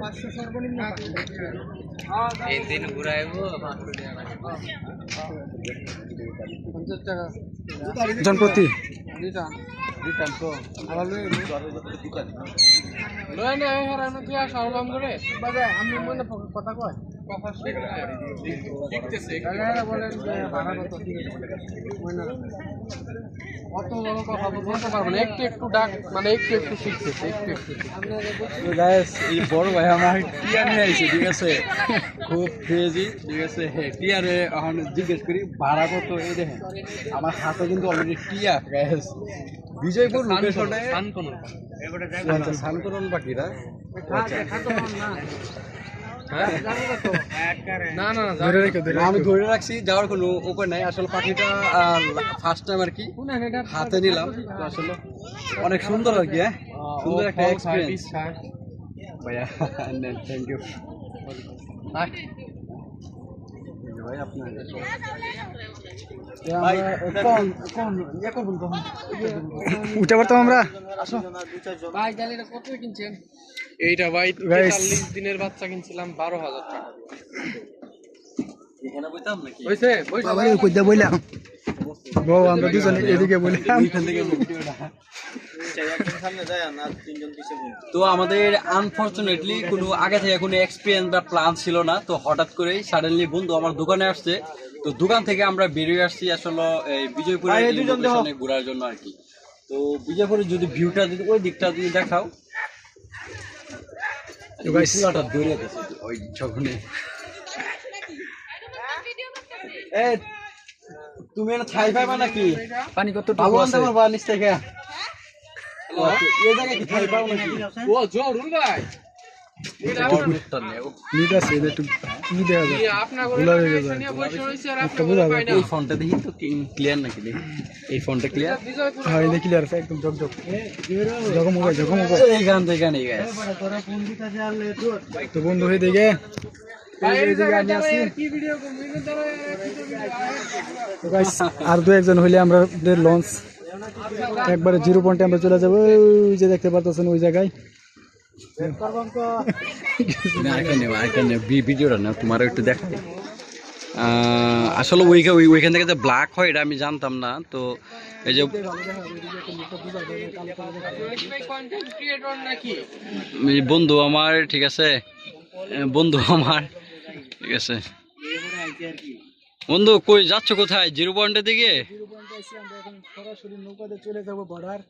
পাঁচশো সর্বনিম্ন তিন দিন ঘুরাইবো পঞ্চাশ টাকা জনপ্রতি। কথা কয়। অত বড় কথা বলতে পারব না একটু একটু ডাক মানে একটু একটু শিখতেছে একটু একটু এই বড় ভাই আমার নিয়ে আইছে ঠিক আছে? খুব ক্রেজি ঠিক আছে? হ্যাঁ টিয়ারে এখন জিজ্ঞেস করি ভাড়া কত? এই দেখেন আমার হাতে কিন্তু অলরেডি টিয়া গাইস বিজয়পুর লোকেশনে আচ্ছা। সানকরণ বাকিরা না না ধরে রেখে আমি ধরে রাখছি যাওয়ার কোনো উপায় নাই। আসলে পাখিটা ফার্স্ট টাইম আর কি হাতে নিলাম। আসলে অনেক সুন্দর আর কি হ্যাঁ? সুন্দর একটা এক্সপিরিয়েন্স ভাইয়া থ্যাংক ইউ ভাই আপনার উঠে পারতাম আমরা। কত কিনছেন? এইটা ভাই চল্লিশ দিনের বাচ্চা কিনছিলাম বারো হাজার টাকা। বললাম বউ আমরা দুজনে এদিকে বললাম তো আমাদের আনফরচুনেটলি কোনো আগে থেকে কোনো এক্সপিরিয়েন্স বা প্ল্যান ছিল না তো হঠাৎ করেই সাডেনলি বন্ধু আমার দোকানে আসছে। তো দোকান থেকে আমরা বেরিয়ে আসছি আসলে এই বিজয়পুরের ঘোরার জন্য আর কি। তো বিজয়পুরের যদি ভিউটা যদি ওই দিকটা যদি দেখাও। ওই যখনই। তুমি ছাই পাইবা নাকি? পানি কত ভালো আনতে পারবা নিচ থেকে। তো একদম ঝকঝক ঝকমক ঝকমক এইখান থেকে নেই গাইস বন্ধু হয়ে দেখে আর দু একজন হইলে আমাদের লঞ্চ একবারে জিরো পয়েন্টে আমরা চলে যাব। ওই যে দেখতে পারতেছেন ওই জায়গায়। ভিডিওটা না তোমার একটু আসলে ওই- ওইখান থেকে যে ব্ল্যাক হয়, এটা আমি জানতাম না। তো এই যে বন্ধু আমার, ঠিক আছে? বন্ধু আমার, ঠিক আছে? বন্ধু, কই যাচ্ছ কোথায়? জিরো পয়েন্টের দিকে? সরাসরি নৌকাতে চলে যাব বর্ডার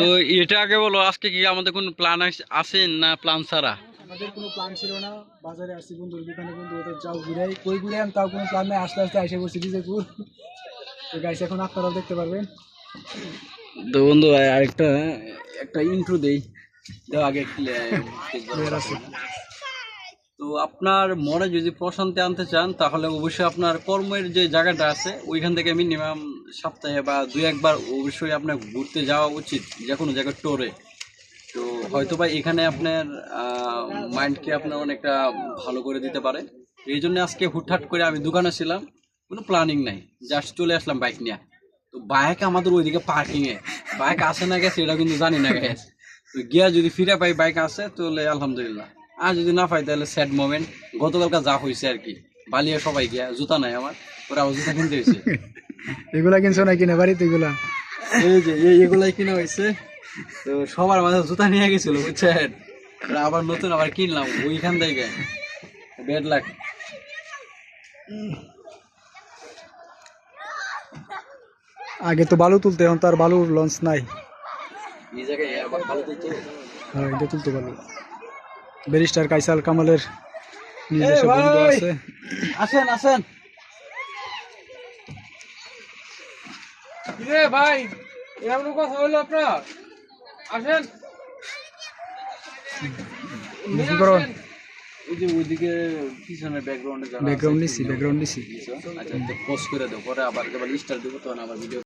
তো এটা আগে বলো আজকে কি আমাদের কোনো প্ল্যান আছে না প্ল্যান ছাড়া? আমাদের কোনো প্ল্যান ছিল না বাজারে আসছি বন্ধুর দোকানে বন্ধু ওদের যাও ঘুরাই কই ঘুরাই তাও কোনো প্ল্যান নাই আস্তে আস্তে এসে বসছি বিজয়পুর। তো গাইস এখন আপনারাও দেখতে পারবেন। তো বন্ধু আরেকটা একটা ইন্ট্রো দেই। দাও আগে তো আপনার মনে যদি প্রশান্তি আনতে চান তাহলে অবশ্যই আপনার কর্মের যে জায়গাটা আছে ওইখান থেকে মিনিমাম সপ্তাহে বা দুই একবার অবশ্যই আপনার ঘুরতে যাওয়া উচিত, যে কোনো জায়গায় টোরে তো হয়তো বা এখানে আপনার মাইন্ডকে আপনার অনেকটা ভালো করে দিতে পারে। এই জন্য আজকে হুটহাট করে আমি দোকানে ছিলাম, কোনো প্ল্যানিং নাই। জাস্ট চলে আসলাম বাইক নিয়ে। তো বাইক আমাদের ওইদিকে পার্কিংয়ে বাইক আসে না গেছে এটা কিন্তু জানি না গেছে। তো গিয়া যদি ফিরে পাই বাইক আছে তাহলে আলহামদুলিল্লাহ। আর যদি না পাই, তাহলে স্যাড মোমেন্ট গতকালকে যা হয়েছে আর কি। বালিয়া সবাই গিয়া, জুতা নাই আমার। ওরা জুতা কিনতে হয়েছে এগুলা কিনছো না কিনে বাড়িতে এগুলা? এই যে এই এগুলাই কিনা হয়েছে তো সবার মাঝে জুতা নিয়ে গেছিল বুঝছেন? আবার নতুন আবার কিনলাম ওইখান থেকে। ব্যাড লাগ আগে তো বালু তুলতে এখন তো আর বালুর লঞ্চ নাই। হ্যাঁ এটা তুলতে পারব। ব্যারিস্টার কাইসাল কামালের নিজস্ব বন্ধু আছে। আসেন আসেন। রে ভাই এরকম কথা হলো আপনার? আসেন। ওই যে ওইদিকে পিছনে ব্যাকগ্রাউন্ডে ব্যাকগ্রাউন্ড নিছি ব্যাকগ্রাউন্ড নিছি। আচ্ছা পোস্ট করে দাও পরে আবার যখন স্টার দেবো তখন আবার ভিডিও